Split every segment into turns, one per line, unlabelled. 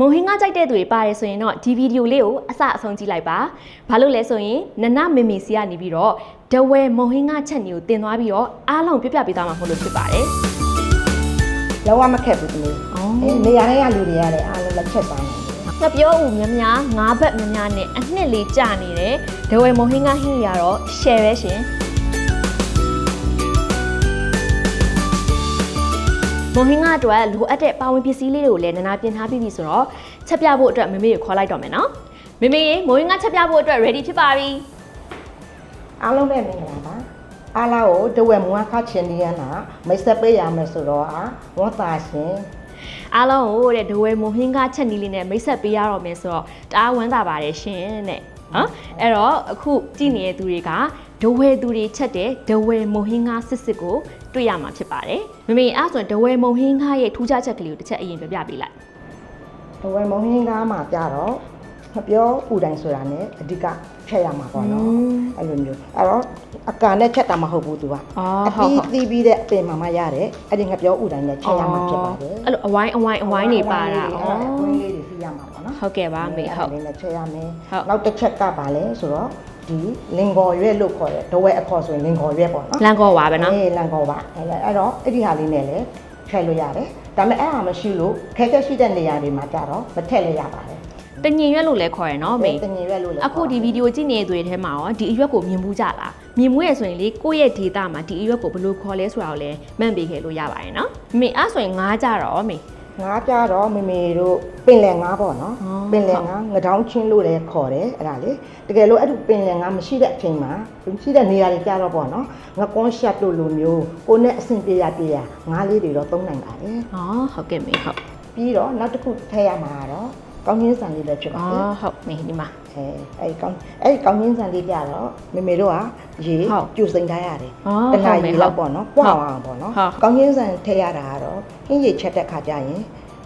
မုံဟင်းကကြိုက်တဲ့သူတွေပါတယ်ဆိုရင်တော့ဒီဗီဒီယိုလေးကိုအစအဆုံးကြည့်လိုက်ပါဘာလို့လဲဆိုရင်နနမေမေစီကနေပြီးတော့ဒဝဲမုံဟင်းကချက်နေကိုတင်သွားပြီးတော့အားလုံးပြပြပေးသွားမှာမဟုတ်လို့ဖြစ်ပါတယ်
လုံးဝမခက်ဘူးသမီးအေးနေရာတိုင်းကလူတွေရတယ်အားလုံးလက်ချက်ပါနေတယ်
ငါပြောဦးများများငါးဘက်များများနဲ့အနှစ်လေးကြာနေတယ်ဒဝဲမုံဟင်းကဟင်းရတော့ share ပဲရှင် မုံဟင်းကအတွက်လိုအပ်တဲ့ပါဝင်ပစ္စည်းလေးတွေကိုလည်းနနာပြင်ထားပြီးပြီဆိုတော့ချက်ပြဖို့အတွက်မမေကိုခေါ်လိုက်တော့မယ်နော်မမေရေမုံဟင်းကချက်ပြဖို့အတွက် ready ဖြစ်ပါပြီ
အားလုံးပဲမင်္ဂလာပါအားလာကိုတဝက်မွားခါချင်းဒီယန်နာမိတ်ဆက်ပေးရမယ်ဆိုတော့အာဝတ်သားရှင်
အားလုံးကိုတဲ့ဒဝဲမုံဟင်းကချက်နီးလေးနဲ့မိတ်ဆက်ပေးရတော့မယ်ဆိုတော့တအားဝမ်းသာပါတယ်ရှင်တဲ့နော်အဲ့တော့အခုကြည့်နေတဲ့သူတွေက ဒဝဲသူတွေချက်တဲ့ဒဝဲမုံဟင်းကစစ်စစ်ကိုတွေ့ရမှာဖြစ်ပါတယ်မမေအဲ့ဆိုရင်ဒဝဲမုံဟင်းကရဲ့ထူးခြားချက်ကလေးကိုတစ်ချက်အရင်ပြပြပေးလိုက်
တဝက်မုံဟင်းကားမှာကြတော့မပြောဥတိုင်းဆိုတာ ਨੇ အဓိကဖြတ်ရမှာပေါ့နော်အဲ့လိုမျိုးအဲ့တော့အကန်နဲ့ချက်တာမဟုတ်ဘူးသူက
အော်
အ
ဟုတ်
ပြီး
ဟုတ်
သီးပြီးတဲ့အပင်မှာမှရတယ်အဲ့ဒီငါပြောဥတိုင်းနဲ့ချက်ရမှာဖြစ်ပါတယ်
အဲ့လိုအဝိုင်းအဝိုင်းအဝိုင်းနေပါတာ
အ
အော်
ဝိုင်းလေးတွေစီးရမှာပေါ့နော်
ဟုတ်ကဲ့ပါမေဟုတ်
လေးနဲ့ချက်ရမယ်
ဟုတ်
နောက်တစ်ချက်ကပါလဲဆိုတော့ ဒီလင်္ကော်ရွက်လို့ခေါ်တယ်ဒဝဲအခေါ်ဆိုရင်လင်္ကော်ရွက်ပေါ့နော်
လန်ကောပါပဲနော်
အေးလန်ကော်ပါအဲ့လေအဲ့တော့အဲ့ဒီဟာလေးနဲ့လည်းထည့်လို့ရတယ်ဒါပေမဲ့အဲ့ဟာမရှိလို့ခက်ခဲရှိတဲ့နေရာတွေမှာကြတော့မထည့်လည်းရပါတယ်
တညင်ရွက်လို့လည်းခေါ်ရနော်မေ
တငင်ရွက်လို့လည်း
အခုဒီဗီဒီယိုကြည့်နေတဲ့သူတွေထဲမှာရောဒီအရွက်ကိုမြင်မှုကြလားမြင်မှုရဆိုရင်လေကိုယ့်ရဲ့ data မှာဒီအရွက်ကိုဘယ်လိုခေါ်လဲဆိုတာကိုလည်းမှန်ပေးခဲ့လို့ရပါတယ်နော်မေအဲ့ဆိုရင်ငါးကြတော့မေ
ငါးကြတော့မေမေတို့ပင်လယ်ငါးပေါ့နော်
အော်
ပင်လယ်ငါးငတောင်းချင်းလို့လည်းခေါ်တယ်အဲ့ဒါလေတကယ်လို့အဲ့ဒီပင်လယ်ငါးမရှိတဲ့အချိန်မှာမရှိတဲ့နေရာတွေကြတော့ပေါ့နော်ငကွန်းရှက်တို့လိုမျိုးကိုနဲ့အဆင်ပြေရပြေရငါးလေးတွေတော့သုံးနိုင်ပါတယ်။
အော်ဟုတ်ကဲ့မေဟုတ်
ပြီးတော့နောက်တစ်ခုထည့်ရမှာကတော့ ကောင်းချင်းစံလေးလည်းဖြစ်။ပါတ
အော
ယ််
ဟုတ်မေဒီမှာ
အဲအဲ့ဒီကောင်းအဲ့ဒီကောင်းချင်းစံလေးပြတော့မေမေတို့ကရေ
ဟုတ်
ကျူစိန်ထားရတယ်
အော်
တနား
ဟုတ်မယ်
ရီလောက်ပေါ့နော်
ဟုတ်
ပွားအောင်ပေါ့နော်
ဟုတ်
ကောင်းချင်းစံထည့်ရတာကတော့ဟင်းရေချက်တဲ့ခါကျရင်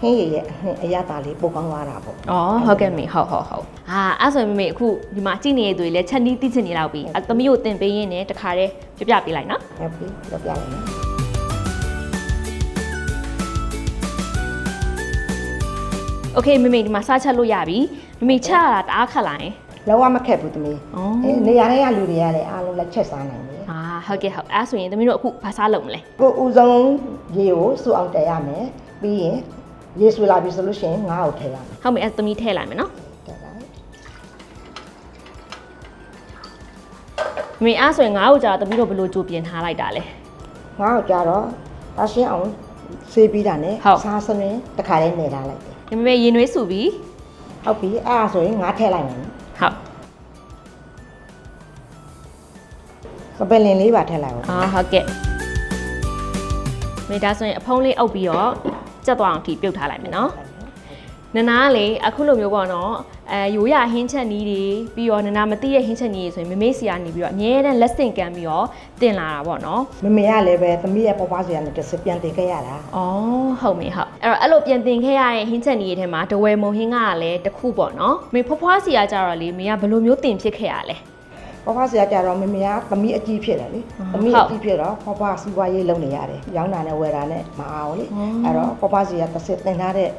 ဟင်းရေရဲ့အနှစ်အရသာလေးပိုကောင်းသွားတာပေါ့။
အော်ဟုတ်ကဲ့မေဟုတ်ဟုတ်ဟုတ်။ဟာအဲ့ဆိုရင်မေမေအခုဒီမှာကြည့်နေတဲ့သူတွေလည်းချက်နီးသိချင်နေလောက်ပြီ။အသမီးကိုတင်ပေးရင်းနဲ့တခါတည်းပြပြပေးလိုက်နော်
ဟုတ်ပြီပြောပြလိုက် မယ်။
Okay မေမေဒီမှာစားချက်လို့ရပြီ။မေမေချက်ရတာတအားခက်လာရင်
လုံးဝမခက်ဘူးသမီး။
အော်
အဲနေရာတိုင်းကလူတွေရတယ်အားလုံးလက်ချက်စားနိုင်တယ်
အာဟုတ်ကဲ့ဟုတ်အဲ့ဆိုရင်သမီးတို့အခုဘာစားလုပ်မလဲ
ကိုဦးဆုံးရေကိုစူအောင်တည်ရမယ်ပြီးရင်ရေဆွေလာပြီဆိုလို့ရှိရင်ငါ့ကိုထည့်ရမယ်။
ဟုတ်မေအဲ့သမီးထည့်လိုက်မယ်နော်
တည်လိုက်။
မေအဲ့ဆိုရင်ငါ့ကိုကြာတော့သမီးတို့ဘယ်လိုကြိုပြင်ထားလိုက်တာလဲ
ငါ့ကိုကြတော့တရှင်းအောင်ဆေးပြီးတာနဲ့
ဟုတ်
စားစနင်းတစ်ခါလေးနေထားလိုက် တယ်။
ဒီမေမေရင်နွေးစုပြီ
ဟုတ်ပြီအဲ့ဒါဆိုရင်ငါထည့်လိုက်မယ်နော်။
ဟုတ်
စပယ်လင်လေးပါထည့်လိုက်ပါ။
အာဟုတ်ကဲ့။မေဒါဆိုရင်အဖုံးလေးအုပ်ပြီးတော့ကြက်သွားအောင်ထိပြုတ်ထားလိုက်မယ်နော်။ နနာကလေအခုလိုမျိုးပေါ့နော်အဲရိုးရဟင်းချက်နီးတွေပြီးတော့နနာမသိတဲ့ဟင်းချက်နီးတွေဆိုရင်မမေ့စီကနေပြီးတော့အမြဲတမ်းလက်ဆင့်ကမ်းပြီးတော့တင်လာတာပေါ့နော်
မမေကလည်းပဲသမီးရဲ့ပွားပွားစီကနေတစ်စပြန်တင်ခဲ့ရတာ။
အော်ဟုတ်မေဟုတ်။အဲ့တော့အဲ့လိုပြန်တင်ခဲ့ရတဲ့ဟင်းချက်နီးတွေထဲမှာဒဝဲမုံဟင်းကလည်းတစ်ခုပေါ့နော်။မေဖွားဖွားစီကကြတော့လေမေကဘယ်လိုမျိုးတင်ဖြစ်ခဲ့ရလဲ
ပွားပွားစီကကြတော့မမေကသမီးအကြီးဖြစ်တယ်လေ
ဟုတ်
သမီးအကြီးဖြစ်တော့ပွားပွားစီးပွားရေးလုပ်နေရတယ်ရောင်းတာနဲ့ဝယ်တာနဲ့မအောင်လေ
อ๋อ
အဲ့တော့ပွားပွားစီကတစ်စတင်ထားတဲ့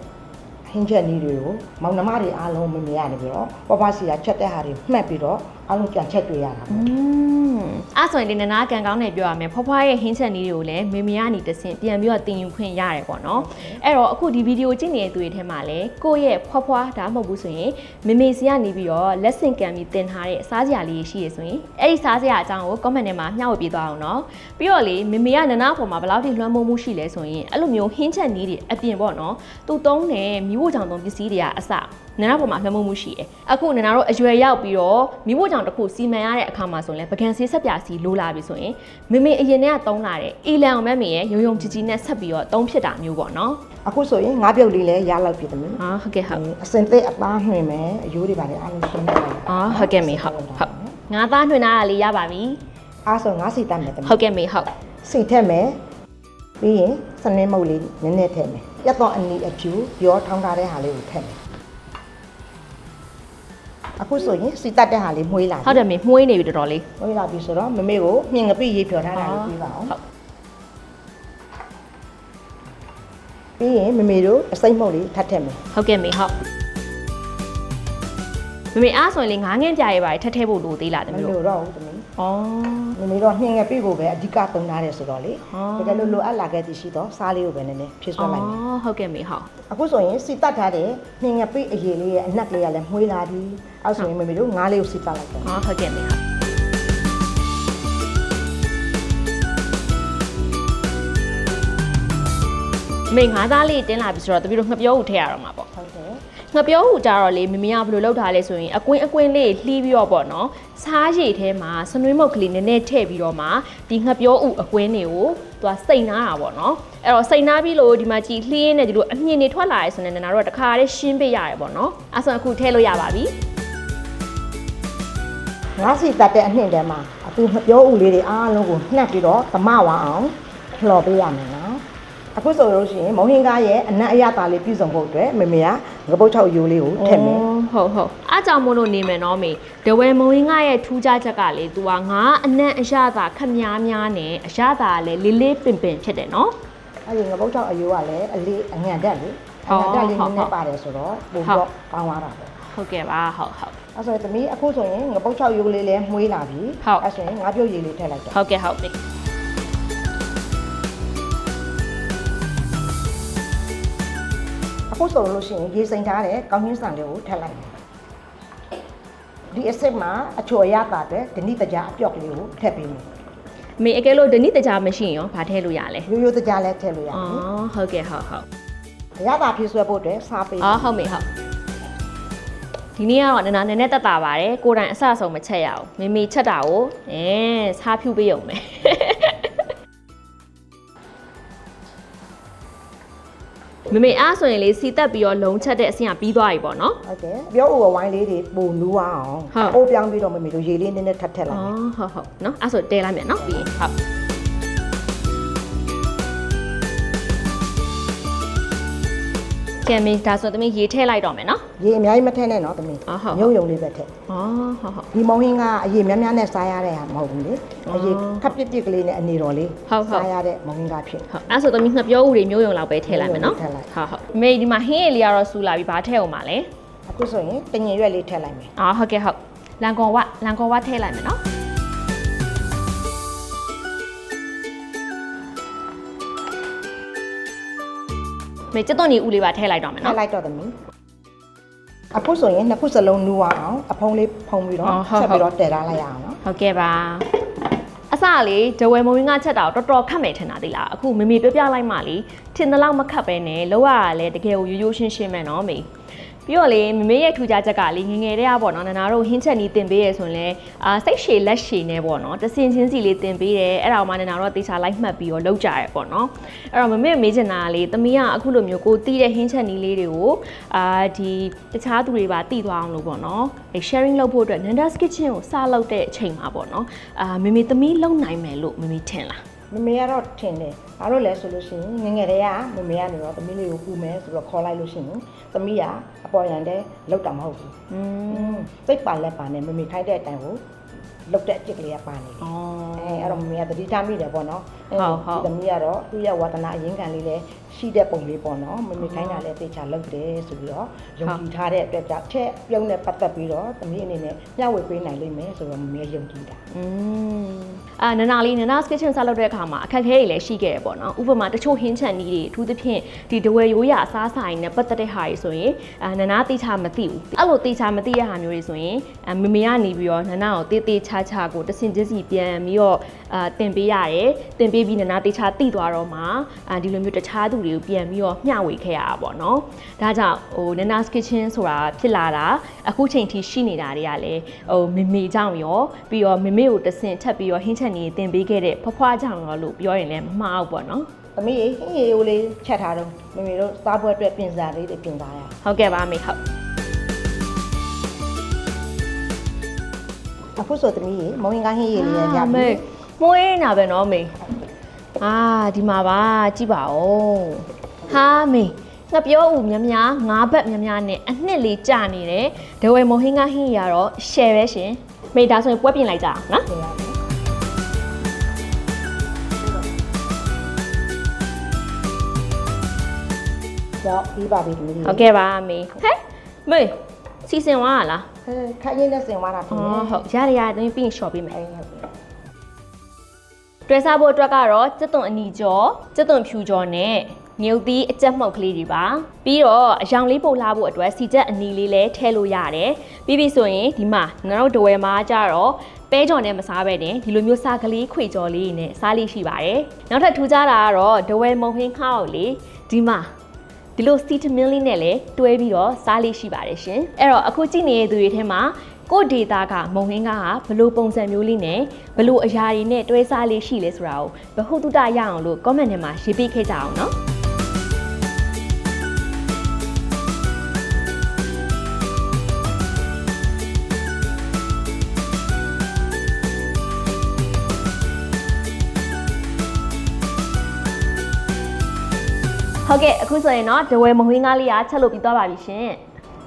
ဟင်းချက်နီးတွေကိုမောင်နှမတွေအားလုံးမမေကနေပြီးတော့ပွားပွားစီကချက်တဲ့ဟာတွေမှတ်ပြီးတော့အားလုံးပြန်ချက်တွေ့ရတာ
อื
ပေါ့
มအဲ့ဆိုရင်ဒီနနာကန်ကောင်းနေပြောရမယ်ဖွားဖွားရဲ့ဟင်းချက်နီးတွေကိုလည်းမေမေကနေတဆင့်ပြန်ပြီးတော့တင်ယူခွင့်ရတယ်ပေါ့နော်အဲ့တော့အခုဒီဗီဒီယိုကြည့်နေတဲ့သူတွေထဲမှာလည်းကိုယ့်ရဲ့ဖွားဖွားဒါမှမဟုတ်ဘူးဆိုရင်မေမေစီကနေပြီးတော့လက်ဆင့်ကမ်းပြီးတင်ထားတဲ့စားစရာလေးရှိရဆိုရင်အဲ့ဒီစားစရာအကြောင်းကို comment ထဲမှာမျှဝေပေးသွားအောင်နော်ပြီးတော့လေမေမေကနနာပေါ်မှာဘယ်လောက်ထိလွှမ်းမိုးမှုရှိလဲဆိုရင်အဲ့လိုမျိုးဟင်းချက်နီးတွေအပြင်ပေါ့နော်သူသုံးတဲ့မိဖို့ကြောင့်သုံးပစ္စည်းတွေကအစနင်နာပေါ်မှာလွှမ်းမိုးမှုရှိတယ်။အခုနင်နာတို့အရွယ်ရောက်ပြီးတော့မိဖို့ကြောင့်တစ်ခုစီမံရတဲ့အခါမှာဆိုရင်လည်းပကံဆေးဆက်ပြာစီလိုလာပြီဆိုရင်မေမေအရင်တည်းကတုံးလာတဲ့အီလန်အောင်မဲမေရဲ့ရုံရုံချီချီနဲ့ဆက်ပြီးတော့တုံးဖြစ်တာမျိုးပေါ့နော်
အခုဆိုရင်ငါးပြုတ်လေးလည်းရလောက်ပြီသမီး။
ဟာဟုတ်ကဲ့ဟုတ်
အစင်သက်အသားနှွင်မယ်အယိုးတွေပါလေအားလုံးရှင်းနေပါလား။
အော်ဟုတ်ကဲ့မေဟုတ်ဟုတ်။ငါသားနှွင်သားကလေးရပါပြီ
အားဆိုငါးစီတတ်မယ်သမီး။
ဟုတ်ကဲ့မေဟုတ်
စိတ်ထက်မယ်ပြီးရင်စနင်းမုတ်လေးနည်းနည်းထည့်မယ်ရက်တော့အနီအဖြူရောထောင်းထားတဲ့ဟာလေးကိုထည့်မယ် အခုဆိုရင်စီတက်တဲ့ဟာလေးမှုေးလာ
ဟုတ်တယ်မေမှုေးနေပြီတော်တော်လေး
မှုေးလာပြီဆိုတော့မမေကိုမြင်ငပိရေဖြော်ထားတာလေးပြီးပါအောင်ပြီးရင်မမေတို့အစိမ့်မှုတ်လေးထပ်ထည့်မယ်
ဟုတ်ကဲ့မေဟုတ်မမေအားဆိုရင်လေငါးငင်းပြရဲပါတယ်ထပ်ထည့်ဖို့လိုသေးလားတ
မ
မီးတို့
လို့တော့ဘူး သမီး
ဩ
မမေတို့နှင်းငယ်ပြဖို့ပဲအဓိကသုံးထားတယ်ဆိုတော့လေ
အော်
တကယ်လို့လိုအပ်လာခဲ့သည်ရှိတော့စားလေးကိုပဲနည်းနည်းဖြည့်ဆွတ်လိုက်မယ်
ဩဟုတ်ကဲ့မေဟုတ်
အခုဆိုရင်စီတက်ထားတဲ့နှင်းငယ်ပြအရေးလေးရဲ့အနက်ကလေးကလည်းမှုေးလာပြီအဲဆိုရင်မမေတို့ငါးလေးကိုစီတက်လိုက်တယ်
ဩဟုတ်ကဲ့မေဟုတ်မေငါးသားလေးတင်းလာပြီဆိုတော့တပီတို့ငှက်ပြောဦးထည့်ရတော့မှာပေါ့
ဟုတ်တယ်
ငပြောဟူကြတော့လေမမကဘယ်လိုလုပ်ထားလဲဆိုရင်အကွင်းအကွင်းလေးလှီးပြီးတော့ပေါ့နော်စားရည်ထဲမှာစနွေးမုတ်ကလေးနည်းနည်းထည့်ပြီးတော့မှဒီငပြောဥအကွင်းတွေကိုသူကစိတ်နာတာပေါ့နော်အဲ့တော့စိတ်နာပြီးလို့ဒီမှာကြည်လှီးရင်းနဲ့ဒီလိုအမြင့်တွေထွက်လာရဲဆိုရင်လည်းနာတို့ကတခါတည်းရှင်းပေးရတယ်ပေါ့နော်အဲ့ဆိုအခုထည့်လို့ရပါပြီ
ငါးစီတက်တဲ့အနှင့်ထဲမှာအခုမပြောဦးလေးတွေအားလုံးကိုနှက်ပြီးတော့သမဝအောင်လှော်ပေးရမယ်နော် အခုဆိုလို့ရှိရင်မုံဟင်းကားရဲ့အနက်အရသာလေးပြုစုံဖို့အတွက်မမေကငပုတ်ချောက်ရိုးလေးကိုထည့်မယ်
ဟုတ်ဟုတ်အားကြောင့်မို့လို့နေမယ်နော်မေဒဝဲမုံရင်းကရဲ့ထူးခြားချက်ကလေ तू ကငါအနံ့အရသာခမများများနဲ့အရသာကလည်းလေးလေးပင်ပင်ဖြစ်တယ်နော်
အဲ့ဒီငပုတ်ချောက်အရိုးကလည်းအလေးအငန်တက်လေအ
အော်
ငန်တက်လေး
ဟု
န
တ်
ည်း
ဟုတ်
နည်းပါတယ်ဆိုတော့ပို့ပြီးတော့ကောင်းသွားတာပေါ့
ဟုတ်ကဲ့ပါဟုတ်ဟုတ်
အဲ့ဆိုရင်သမီးအခုဆိုရင်ငပုတ်ချောက်ရိုးလေးလည်းမှုေးလာပြီ
ဟုတ်
အဲ့ဆိုရင်ငါးပြုတ်ရည်လေးထည့်လိုက်တော့
ဟုတ်ကဲ့ဟုတ်ပြီ
ခုဆိုလို့ရှိရင်ရေစိမ်ထားတဲ့ကောင်းချင်းဆန်လေးကိုထည့်လိုက်မယ်ဒီအစ်စ်မှာအချိုအရသာတဲ့ဒနိတကြားအပြော့ကလေးကိုထည့်ပေးမယ်
မေအကယ်လို့ဒနိတကြားမရှိရင်ရောဗာထည့်လို့ရလဲ
ရိုးရိုးတကြားလည်းထည့်လို့ရ
อ๋อ
တယ်
ဟုတ်ကဲ့ဟုတ်ဟုတ်
အရသာဖြည့်ဆွဲဖို့အတွက်စားပေး
အော်ဟုတ်မေဟုတ်ဒီနေ့ကတော့နနာနည်းနည်းတက်တာပါတယ်ကိုယ်တိုင်အဆအဆုံးမချက်ရအောင်မေမေချက်တာကိုအဲစားဖြူပေးရုံပဲ မမေအားဆိုရင်လေစီတက်ပြီးတော့လုံချက်တဲ့အဆင့်ကပြီးသွားပြီပေါ့နော်
ဟုတ်တယ်ပြောအိုဝဝိုင်းလေးတွေပုံနူးအောင်
ဟုတ်
အိုးပြောင်းပြီးတော့မမေတို့ရေလေးနည်းနည်းထပ်ထည့်လိုက်မယ် အော်
ဟုတ်ဟုတ်နော်အဲ့ဆိုတဲလိုက်မယ်နော်ပြီးရင်ဟုတ် ကဲမင်းဒါဆိုသမီးရေထည့်လိုက်တော့မယ်နော်
ရေအများကြီးမထည့်နဲ့နော်သမီး
ဟုတ်ဟုတ်
မြုပ်ယုံလေးပဲထည့်
ဩဟုတ်ဟုတ်
ဒီမုံဟင်းကအရေများများနဲ့စားရတဲ့ဟာမဟုတ်ဘူးလေ
အ
ရေခပ်ပြစ်ပြစ်ကလေးနဲ့အနေတော်လေး
ဟုတ်ဟုတ်
စားရတဲ့မုံဟင်းကဖြစ်
ဟုတ်အဲ့ဒါဆိုသမီးငှက်ပြောဥတွေမျိုးယုံလောက်ပဲထည့်လိုက်မယ်နော်
ထည့်လိုက်
ဟုတ်ဟုတ်မေဒီမှာဟင်းရည်လေးကတော့စူလာပြီဘာထည့်အောင်ပါလဲ
အခုဆိုရင်တင်ငင်ရွက်လေးထည့်လိုက်မယ်
အော်ဟုတ်ကဲ့ဟုတ်လန်ကောဝလန်ကောဝထည့်လိုက်မယ်နော် မေကျွတ်သွန်ကြီးဦးလေးပါထည့်လိုက်တော့မယ်နော် ထိုက်
လိုက်တော့သမီးအခုဆိုရင်နှစ်ခုစလုံးနူးအောင်အဖုံးလေးဖုံးပြီးတော့
အော်ဟုတ်
ဆက်ပြီးတော့တည်ထားလိုက်ရအောင်နော်
ဟုတ်ကဲ့ပါအစလေဒဝဲမုံရင်းကချက်တာကိုတော်တော်ခက်မယ်ထင်တာသိလားအခုမေမေပြောပြလိုက်မှလေထင်သလောက်မခက်ပဲနဲ့လောက်ရတာလဲတကယ်ကိုရိုးရိုးရှင်းရှင်းပဲနော်မေ ပြီးတော့လေမမေရဲ့ထူကြချက်ကလေငယ်ငယ်တည်းကပေါ့နော်နနာတို့ဟင်းချက်နီးတင်ပေးရဆိုရင်လေအာစိတ်ရှည်လက်ရှည်နဲ့ပေါ့နော်တစင်ချင်းစီလေးတင်ပေးတယ်အဲ့ဒါကိုမှနနာတို့ကတေချာလိုက်မှတ်ပြီးတော့လောက်ကြရဲပေါ့နော်အဲ့တော့မမေမေးချင်တာကလေသမီးကအခုလိုမျိုးကိုတီးတဲ့ဟင်းချက်နီးလေးတွေကိုအာဒီတခြားသူတွေပါတည်သွားအောင်လို့ပေါ့နော်အဲ sharing လုပ်ဖို့အတွက် Nanda's Kitchen ကိုစလုပ်တဲ့အချိန်မှာပေါ့နော်အာမေမေသမီးလုံနိုင်မယ်လို့မေမေထင်လား
မမေကတော့ထင်တယ်ဘာလို့လဲဆိုလို့ရှိရင်ငငယ်တည်းကမမေကနေတော့သမီးလေးကိုကူမယ်ဆိုတော့ခေါ်လိုက်လို့ရှိရင်သမီးကအပေါ်ရန်တဲ့လောက်တာမဟုတ်ဘူး
อืม
စိတ်ပါလက်ပါနဲ့မမေခိုက်တဲ့အတိုင်းကိုလောက်တဲ့အကျစ်ကလေးကပါနေတယ်အဲအဲ့တော့မမေကတတိထားမိတယ်ပေါ့နော်
ဟုတ်ဟုတ်
သမီးကတော့သူ့ရဲ့ဝါသနာအရင်ခံလေးလဲ ရှိတဲ့ပုံလေးပေါ့နော်မမေခိုင်းတာလည်းတေချာလုပ်တယ်ဆိုပြီးတော့ယုံကြည်ထားတဲ့အတွက်ကြောင့်ချက်ပြုံးနဲ့ပတ်သက်ပြီးတော့သမီးအနေနဲ့မျှဝေပေးနိုင်လိမ့်မယ်ဆိုတော့မမေယုံကြည်တာ
อืมအာနနာလေးနနာ kitchen စလုပ်တဲ့အခါမှာအခက်အခဲတွေလည်းရှိခဲ့တယ်ပေါ့နော်ဥပမာတချို့ဟင်းချန်နီးတွေအထူးသဖြင့်ဒီဒဝဲရိုးရအစားဆိုင်နဲ့ပတ်သက်တဲ့ဟာတွေဆိုရင်အာနနာတိချာမသိဘူးအဲ့လိုတိချာမသိတဲ့ဟာမျိုးတွေဆိုရင်အမမေကနေပြီးတော့နနာကိုတေးသေးချာချာကိုတစင်ချင်းစီပြန်ပြီးတော့ အာတင်ပေးရတယ်တင်ပေးပြီးနနာတိချာတိသွားတော့မှအာဒီလိုမျိုးတခြားသူတွေကိုပြန်ပြီးတော့မျှဝေခဲ့ရတာပေါ့နော်ဒါကြောင့်ဟို Nana's Kitchen ဆိုတာဖြစ်လာတာအခုချိန်ထိရှိနေတာတွေကလည်းဟိုမေမေကြောင့်ရောပြီးတော့မေမေကိုတဆင့်ထပ်ပြီးတော့ဟင်းချက်နေတင်ပေးခဲ့တဲ့ဖွားဖွားကြောင့်ရောလို့ပြောရင်လည်းမမှားဘူးပေါ့နော်
သမီးရေဟင်းရေရိုးလေးချက်ထားတော့မမေတို့စားပွဲအတွက်ပြင်စားလေးတွေပြင်စားရအောင်
ဟုတ်ကဲ့ပါမေဟုတ်
အခုဆိုသမီးရေမုံရင်ကိုင်းဟင်းရေလေးရရပြီ
မေမွေးနေတာပဲနော်မေအာဒီမှာပါကြည့်ပါဦးဟာမေငါပြောဦးမြမြငါးဘက်မြမြနဲ့အနှစ်လေးကြာနေတယ်ဒဝဲမဟင်းကဟင်းရတော့ share ပဲရှင်မေဒါဆိုရင်ပွဲပြင်လိုက်ကြအောင်နော်
ပြင်ရမယ်ရောက်ပြီးပါပြီသမီး
ဟုတ်ကဲ့ပါအမေဟဲ့မေစီစဉ်သွားရလား
အဲခက်ရင်းနဲ့စင်သွားတာဖြစ်
อ๋
နေ
อဟုတ်ရရရသမီးပြီးရင် short ပေးမယ်
အဲဟုတ်ကဲ့
တွဲစားဖို့အတွက်ကတော့ကျွတ်သွန်အနီကျော်ကျွတ်သွန်ဖြူကျော်နဲ့မြုပ်သီးအကြက်မှုတ်ကလေးတွေပါပြီးတော့အယောင်လေးပုတ်လာဖို့အတွက်စီကြက်အနီလေးလည်းထည့်လို့ရတယ်ပြီးပြီဆိုရင်ဒီမှာနောက်ဒဝယ်မှာကြတော့ပဲကြော်နဲ့မစားပဲနဲ့ဒီလိုမျိုးစားကလေးခွေကြော်လေးနဲ့စားလေးရှိပါတယ်နောက်ထပ်ထူးခြားတာကတော့ဒဝယ်မုံဟင်းခေါက်လေးဒီမှာဒီလိုစီတမင်းလေးနဲ့လည်းတွဲပြီးတော့စားလေးရှိပါတယ်ရှင်အဲ့တော့အခုကြည့်နေတဲ့သူတွေထဲမှာ ကို့ဒေတာကမုံဟင်းကားကဘလို့ပုံစံမျိုးလေးနဲ့ဘလို့အရာတွေနဲ့တွဲစားလေးရှိလဲဆိုတာကိုဘဟုတုတရအောင်လို့ comment ထဲမှာရေးပေးခဲ့ကြအောင်နော်ဟုတ်ကဲ့အခုဆိုရင်တော့ဒဝဲမုံဟင်းကားလေးကချက်လို့ပြီးသွားပါပြီရှင်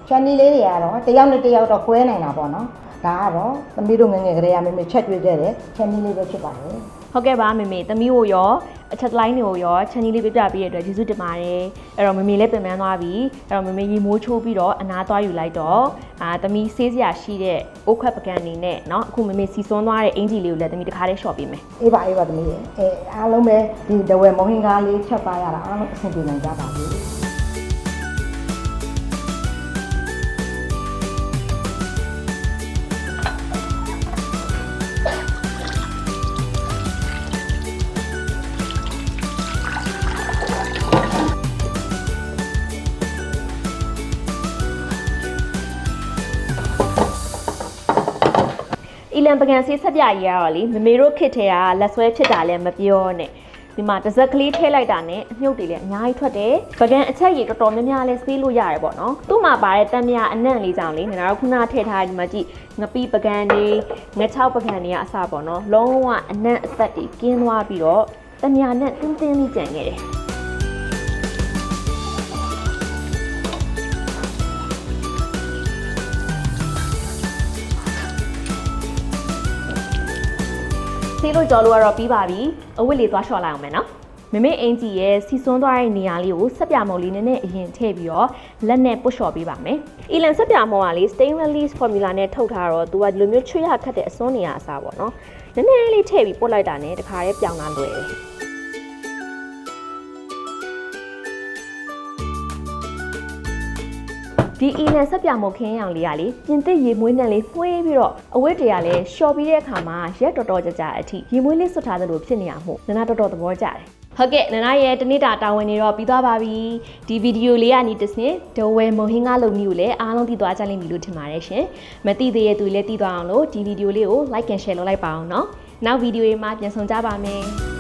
ချန်နီလေးတွေကတော့တယောက်နဲ့တယောက်တော့ကွဲနိုင်တာပေါ့နော်ဒါကတော့သမီးတို့ငယ်ငယ်ကလေးကမေမေချက်တွေ့ခဲ့တယ်ချန်နီလေးပဲဖြစ်ပါတယ်
ဟုတ်ကဲ့ပါမေမေသမီးကိုရောအချက်တိုင်းတွေကိုရောချန်နီလေးပြပြပေးရတဲ့အတွက်ကျေးဇူးတင်ပါတယ်အဲ့တော့မေမေလည်းပြင်ပန်းသွားပြီအဲ့တော့မေမေရေမိုးချိုးပြီးတော့အနာသွားယူလိုက်တော့အာသမီးဆေးစရာရှိတဲ့အိုးခွက်ပကံနေနဲ့เนาะအခုမေမေစီစွန်းသွားတဲ့အင်ဂျီလေးကိုလည်းသမီးတခါတည်းရှော့ပေးမယ်
အေးပါအေးပါသမီးရဲ့အဲအားလုံးပဲဒီဒဝဲမုံဟင်းကားလေးချက်ပါရတာအားလုံးအဆင်ပြေနိုင်ကြပါဘူး
လန်ပကံဆေးဆက်ပြရေးရတော့လေမေမေတို့ခစ်ထဲကလက်ဆွဲဖြစ်တာလည်းမပြောနဲ့ဒီမှာတစ်စက်ကလေးထည့်လိုက်တာနဲ့အမြုပ်တွေလည်းအများကြီးထွက်တယ်ပကံအချက်ရည်တော်တော်များများလည်းဆေးလို့ရတယ်ပေါ့နော်သူ့မှာပါတဲ့တံမြအနံ့လေးကြောင့်လေငါတို့ခုနထည့်ထားဒီမှာကြည့်ငပိပကံတွေငချောက်ပကံတွေကအစပေါ့နော်လုံးဝအနံ့အသက်တွေကင်းသွားပြီးတော့တံမြနဲ့တင်းတင်းလေးကြံခဲ့တယ် ဆေးလို့ကြော်လို့ကတော့ပြီးပါပြီအဝတ်လေးသွားလျှော်လိုက်အောင်မယ်နော်မမေအင်ကြီးရဲ့စီစွန်းသွားတဲ့နေရာလေးကိုဆက်ပြမုံလေးနည်းနည်းအရင်ထည့်ပြီးတော့လက်နဲ့ပုတ်လျှော်ပေးပါမယ်။အီလန်ဆက်ပြမုံကလေ stainless formula နဲ့ထုတ်ထားတော့သူကဒီလိုမျိုးချွေရခတ်တဲ့အစွန်းနေရာအစားပေါ့နော်။နည်းနည်းလေးထည့်ပြီးပုတ်လိုက်တာနဲ့တခါလေးပြောင်းလာလွယ်တယ်။ ဒီအီလန်ဆက်ပြမုံခင်းရောင်လေးကလေပြင်သစ်ရေမွေးနဲ့လေးဖွေးပြီးတော့အဝတ်တွေကလည်းရှော်ပြီးတဲ့အခါမှာရက်တော်တော်ကြကြအထိရေမွေးလေးဆွတ်ထားသလိုဖြစ်နေရမှုနနာတော်တော်သဘောကျတယ်ဟုတ်ကဲ့နနာရဲ့တနေ့တာတာဝန်နေတော့ပြီးသွားပါပြီဒီဗီဒီယိုလေးကနေတစ်ဆင့်ဒဝဲမုံဟင်းကားလုံမျိုးကိုလည်းအားလုံးသိသွားကြလိမ့်မည်လို့ထင်ပါတယ်ရှင်မသိသေးတဲ့သူတွေလည်းသိသွားအောင်လို့ဒီဗီဒီယိုလေးကို like and share လုပ်လိုက်ပါအောင်နော်နောက်ဗီဒီယိုတွေမှာပြန်ဆောင်ကြပါမယ်